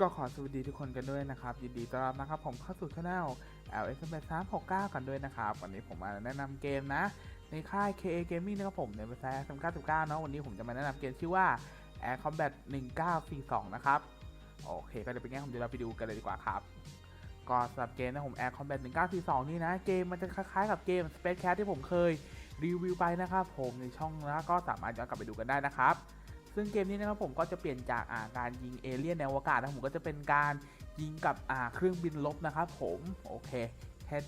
ก็ขอสวัสดีทุกคนกันด้วยนะครับ ยินดีต้อนรับนะครับผมเข้าสู่ช anel L S M 3 6 9กันด้วยนะครับ วันนี้ผมมาแนะนำเกมนะ ในค่าย KA Gaming นะครับผมในเว็บไซต์ M 9 9เนาะวันนี้ผมจะมาแนะนำเกมชื่อว่า Air Combat 1942 นะครับ โอเค ก็จะเป็นไงผมเดี๋ยวเราไปดูกันเลยดีกว่าครับก็สำหรับเกมนะผม Air Combat 1942 นี่นะ เกมมันจะคล้ายๆกับเกม Space Cat ที่ผมเคยรีวิวไปนะครับผมในช่องแล้วก็สามารถย้อนกลับไปดูกันได้นะครับ ซึ่งเกมนี้นะครับผมก็จะเปลี่ยนจากาการยิงเอเลี่ยนในอวกาศนะผมก็จะเป็นการยิงกับเครื่องบินลบนะครับผมโอเคแค่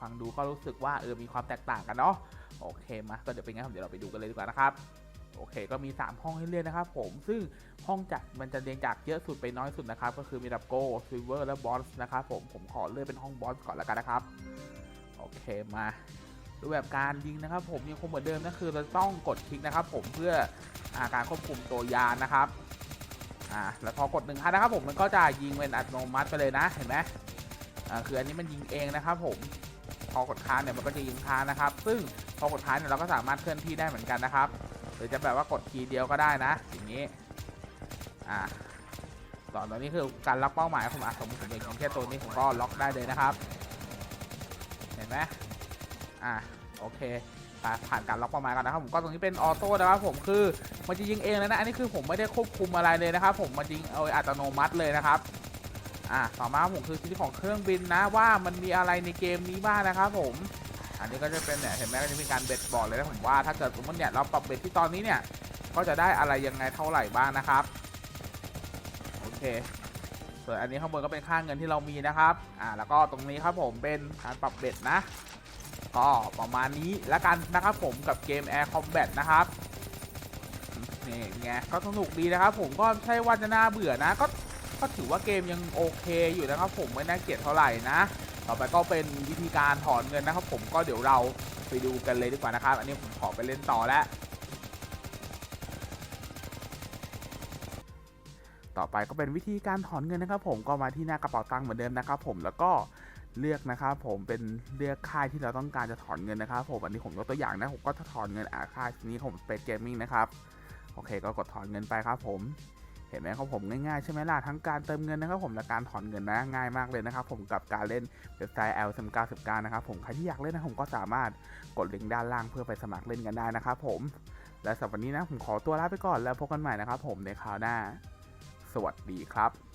ฟังดูก็รู้สึกว่าเออมีความแตกต่างกันเนาะโอเคมาก็เดี๋ยวเป็นไงผมเดี๋ยวเราไปดูกันเลยดีกว่านะครับโอเคก็มี 3 ห้องให้เลือกนะครับผมซึ่งห้องจัดมันจะเรียงจากเยอะสุดไปน้อยสุดนะครับ ก็คือมีดับโก้ซิลเวอร์และบอสนะครับผมผมขอเลือกเป็นห้องบอสก่อนแล้วกันนะครับ โอเคมา รูปแบบการยิงนะครับ ผมยังคงเหมือนเดิมนะคือเราต้องกดคลิกนะครับ ผมเพื่ออาการควบคุมตัวยานนะครับอ่าแล้วพอกดหนึ่งครั้งนะครับ ผมมันก็จะยิงเป็นอัตโนมัติไปเลยนะเห็นไหมอ่าคืออันนี้มันยิงเองนะครับ ผมพอกดค้างเนี่ยมันก็จะยิงค้างนะครับ ซึ่งพอกดค้างเนี่ยเราก็สามารถเคลื่อนที่ได้เหมือนกันนะครับหรือจะแบบว่ากดทีเดียวก็ได้นะอย่างนี้อ่าตอนตอนนี้คือการล็อกเป้าหมายผมอะสมมติผมยิงแค่ตัวนี้ผมก็ล็อกได้เลยนะครับ เห็นไหม อ่าโอเคผ่านการล็อกป้าหมายก่อนนะครับผมก็ตรงนี้เป็นออโต้นะครับผมคือมันจะยิงเองเลยนะอันนี้คือผมไม่ได้ควบคุมอะไรเลยนะครับผมมันยิงเอาอัตโนมัติเลยนะครับอ่าต่อมาผมคือชิ้นของเครื่องบินนะว่ามันมีอะไรในเกมนี้บ้างนะครับผมอันนี้ก็จะเป็นเนี่ยเห็นไหมก็จะมีการเบ็ดบอกเลยนะผมว่าถ้าเกิดสมมติเนี่ยเราปรับเบ็ดที่ตอนนี้เนี่ยก็จะได้อะไรยังไงเท่าไหร่บ้างนะครับโอเคส่วนอันนี้ข้างบนก็เป็นค่าเงินที่เรามีนะครับอ่าแล้วก็ตรงนี้ครับผมเป็นการปรับเบ็ดนะ ก็ประมาณนี้แล้วกันนะครับผมกับเกม Air Combat นะครับนี่ไงก็สนุกดีนะครับผมก็ใช่ว่าจะน่าเบื่อนะ ก็ก็ถือว่าเกมยังโอเคอยู่นะครับผมไม่น่าเกลียดเท่าไหร่นะ ต่อไปก็เป็นวิธีการถอนเงินนะครับผมก็เดี๋ยวเราไปดูกันเลยดีกว่านะครับ อันนี้ผมขอไปเล่นต่อแล้วต่อไปก็เป็นวิธีการถอนเงินนะครับผมก็มาที่หน้ากระเป๋าตังค์เหมือนเดิมนะครับผมแล้วก็ เลือกนะครับผมเป็นเลือกค่ายที่เราต้องการจะถอนเงินนะครับผมอันนี้ผมยกตัวอย่างนะผมก็จะถอนเงินอาค่ายนี้ผมเป็นเกมมิ่งนะครับโอเค ก็กดถอนเงินไปครับผมเห็นไหมครับผมง่ายๆใช่ไหมล่ะทั้งการเติมเงินนะครับผมและการถอนเงินนะง่ายมากเลยนะครับผมกับการเล่นเว็บไซต์ l 9 9นะครับผมใครที่อยากเล่นนะผมก็สามารถกดลิงก์ด้านล่างเพื่อไปสมัครเล่นกันได้นะครับผมและสำหรับวันนี้นะผมขอตัวลาไปก่อนแล้วพบกันใหม่นะครับผมในคราวหน้า สวัสดีครับ